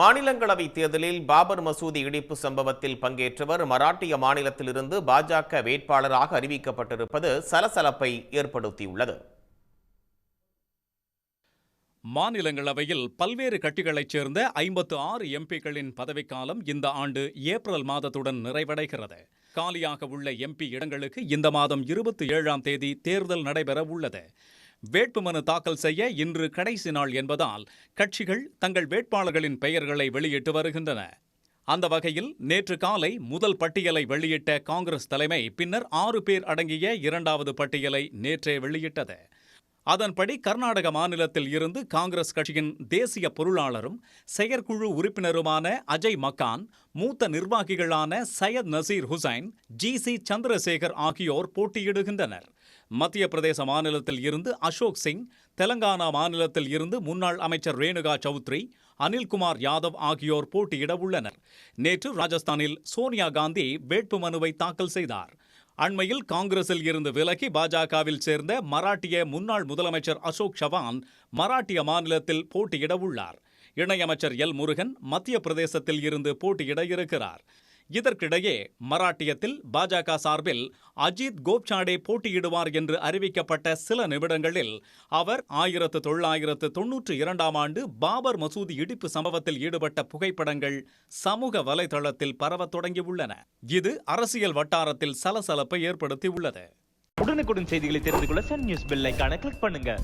மாநிலங்களவை தேர்தலில் பாபர் மசூதி இடிப்பு சம்பவத்தில் பங்கேற்றவர் மராட்டிய மாநிலத்திலிருந்து பாஜக வேட்பாளராக அறிவிக்கப்பட்டிருப்பது சலசலப்பை ஏற்படுத்தியுள்ளது. மாநிலங்களவையில் பல்வேறு கட்சிகளைச் சேர்ந்த ஐம்பத்து ஆறு எம்பிக்களின் பதவிக்காலம் இந்த ஆண்டு ஏப்ரல் மாதத்துடன் நிறைவடைகிறது. காலியாக உள்ள எம்பி இடங்களுக்கு இந்த மாதம் இருபத்தி ஏழாம் தேதி தேர்தல் நடைபெற உள்ளது. வேட்புமனு தாக்கல் செய்ய இன்று கடைசி நாள் என்பதால் கட்சிகள் தங்கள் வேட்பாளர்களின் பெயர்களை வெளியிட்டு வருகின்றன. அந்த வகையில் நேற்று காலை முதல் பட்டியலை வெளியிட்ட காங்கிரஸ் தலைமை பின்னர் ஆறு பேர் அடங்கிய இரண்டாவது பட்டியலை நேற்றே வெளியிட்டது. அதன்படி கர்நாடக மாநிலத்தில் இருந்து காங்கிரஸ் கட்சியின் தேசிய பொருளாளரும் செயற்குழு உறுப்பினருமான அஜய் மக்கான் மூத்த நிர்வாகிகளான சையத் நசீர் ஹுசைன் ஜி சி சந்திரசேகர் ஆகியோர் போட்டியிடுகின்றனர். மத்திய பிரதேச மாநிலத்தில் இருந்து அசோக் சிங் தெலங்கானா மாநிலத்தில் இருந்து முன்னாள் அமைச்சர் ரேணுகா சௌத்ரி அனில்குமார் யாதவ் ஆகியோர் போட்டியிட உள்ளனர். நேற்று ராஜஸ்தானில் சோனியா காந்தி வேட்புமனுவை தாக்கல் செய்தார். அண்மையில் காங்கிரஸில் இருந்து விலகி பாஜகவில் சேர்ந்த மராட்டிய முன்னாள் முதலமைச்சர் அசோக் சவான் மராட்டிய மாநிலத்தில் போட்டியிட உள்ளார். இணையமைச்சர் எல் முருகன் மத்திய பிரதேசத்தில் இருந்து போட்டியிட இருக்கிறார். இதற்கிடையே மராட்டியத்தில் பாஜக சார்பில் அஜித் கோப்சாடே போட்டியிடுவார் என்று அறிவிக்கப்பட்ட சில நிமிடங்களில் அவர் ஆயிரத்து தொள்ளாயிரத்து தொன்னூற்று இரண்டாம் ஆண்டு பாபர் மசூதி இடிப்பு சம்பவத்தில் ஈடுபட்ட புகைப்படங்கள் சமூக வலைதளத்தில் பரவத் தொடங்கியுள்ளன. இது அரசியல் வட்டாரத்தில் சலசலப்பை ஏற்படுத்தியுள்ளது. உடனுக்குடன் செய்திகளை தெரிந்து கொள்ள சன் நியூஸ் பெல் கிளிக் பண்ணுங்க.